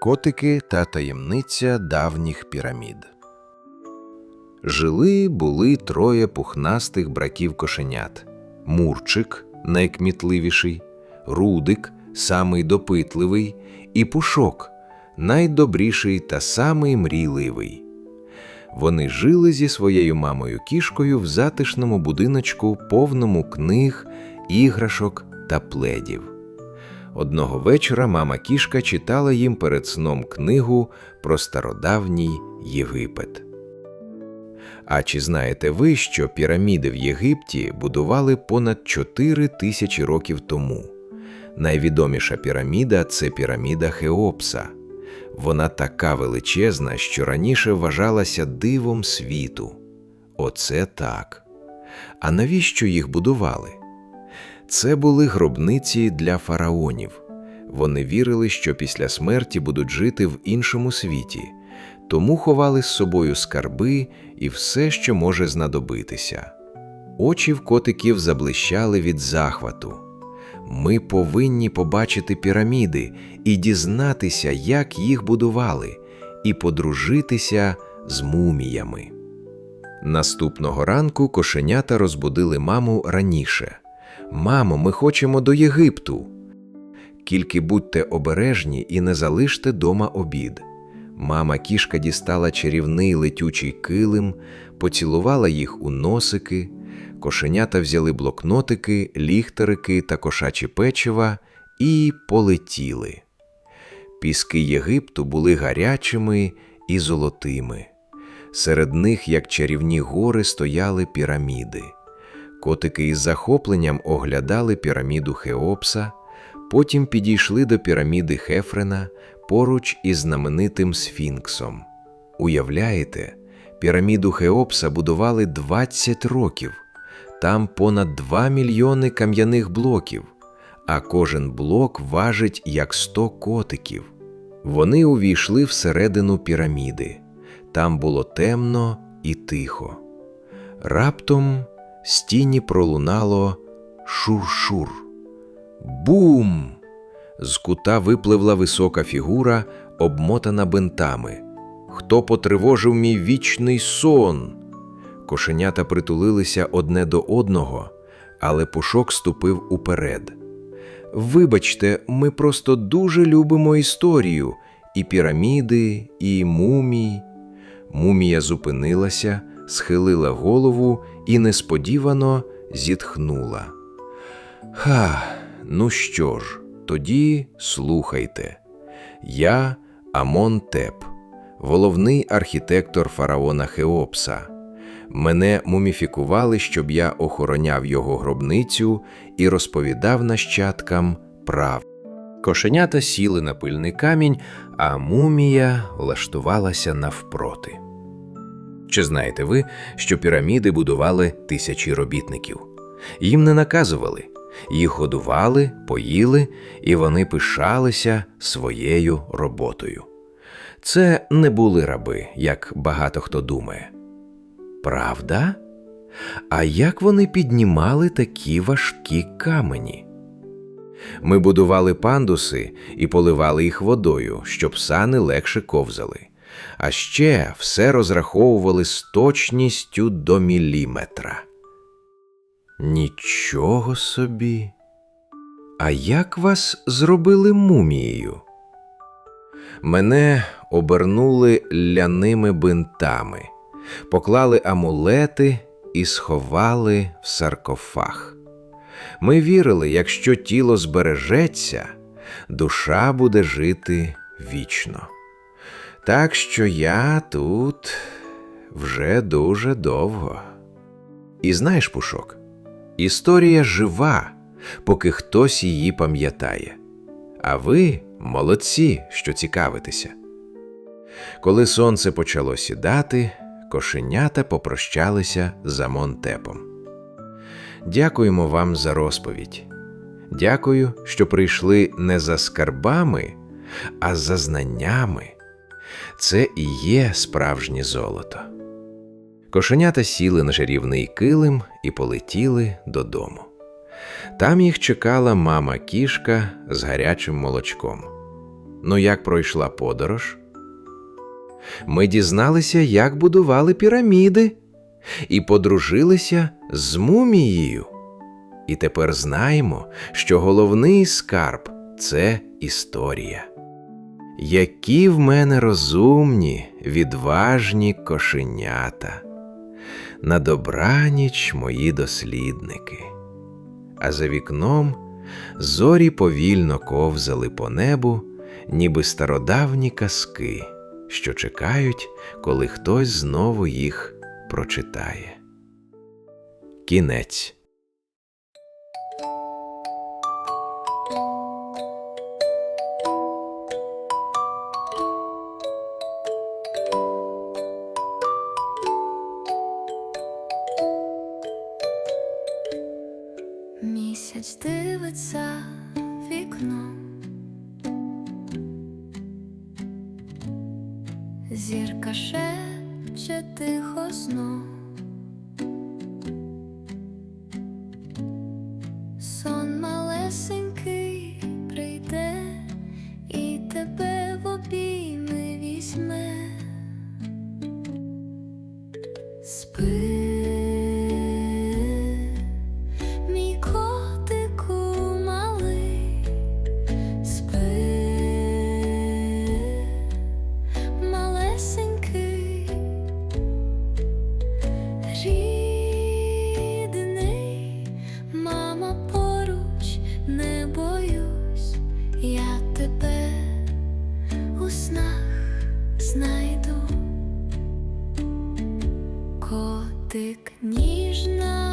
Котики та таємниця давніх пірамід. Жили були троє пухнастих братів кошенят: Мурчик, найкмітливіший, Рудик, самий допитливий, і Пушок, найдобріший та самий мрійливий. Вони жили зі своєю мамою кішкою в затишному будиночку, повному книг, іграшок та пледів. Одного вечора мама кішка читала їм перед сном книгу про стародавній Єгипет. А чи знаєте ви, що піраміди в Єгипті будували понад 4 тисячі років тому? Найвідоміша піраміда це піраміда Хеопса. Вона така величезна, що раніше вважалася дивом світу. Оце так. А навіщо їх будували? Це були гробниці для фараонів. Вони вірили, що після смерті будуть жити в іншому світі, тому ховали з собою скарби і все, що може знадобитися. Очі в котиків заблищали від захвату. Ми повинні побачити піраміди і дізнатися, як їх будували, і подружитися з муміями. Наступного ранку кошенята розбудили маму раніше. Мамо, ми хочемо до Єгипту. Тільки будьте обережні і не залиште дома обід. Мама кішка дістала чарівний летючий килим, поцілувала їх у носики, кошенята взяли блокнотики, ліхтарики та кошачі печива і полетіли. Піски Єгипту були гарячими і золотими. Серед них, як чарівні гори, стояли піраміди. Котики із захопленням оглядали піраміду Хеопса, потім підійшли до піраміди Хефрена поруч із знаменитим Сфінксом. Уявляєте, піраміду Хеопса будували 20 років, там понад 2 мільйони кам'яних блоків, а кожен блок важить як 100 котиків. Вони увійшли всередину піраміди. Там було темно і тихо. Раптом з тіні пролунало шур-шур. Бум! З кута випливла висока фігура, обмотана бинтами. Хто потривожив мій вічний сон? Кошенята притулилися одне до одного, але пушок ступив уперед. Вибачте, ми просто дуже любимо історію, і піраміди, і мумій. Мумія зупинилася, схилила голову і несподівано зітхнула. Ха, ну що ж, тоді слухайте. Я Амон Теп, головний архітектор фараона Хеопса. Мене муміфікували, щоб я охороняв його гробницю і розповідав нащадкам прав. Кошенята сіли на пильний камінь, а мумія влаштувалася навпроти. Чи знаєте ви, що піраміди будували тисячі робітників? Їм не наказували, їх годували, поїли, і вони пишалися своєю роботою. Це не були раби, як багато хто думає. Правда? А як вони піднімали такі важкі камені? Ми будували пандуси і поливали їх водою, щоб сани легше ковзали. А ще все розраховували з точністю до міліметра. Нічого собі. А як вас зробили мумією? Мене обернули ляними бинтами, поклали амулети і сховали в саркофаг. Ми вірили, якщо тіло збережеться, душа буде жити вічно. Так що я тут вже дуже довго. І знаєш, Пушок, історія жива, поки хтось її пам'ятає. А ви молодці, що цікавитеся. Коли сонце почало сідати, кошенята попрощалися з Амонтепом. Дякуємо вам за розповідь. Дякую, що прийшли не за скарбами, а за знаннями. Це і є справжнє золото. Кошенята сіли на чарівний килим і полетіли додому. Там їх чекала мама кішка з гарячим молочком. Ну як пройшла подорож? Ми дізналися, як будували піраміди, і подружилися з мумією. І тепер знаємо, що головний скарб це історія. Які в мене розумні, відважні кошенята. На добраніч мої дослідники. А за вікном зорі повільно ковзали по небу, ніби стародавні казки, що чекають, коли хтось знову їх прочитає. Кінець. Місяць дивиться вікно, зірка шепче тихо знов. Знайду. Котик ніжна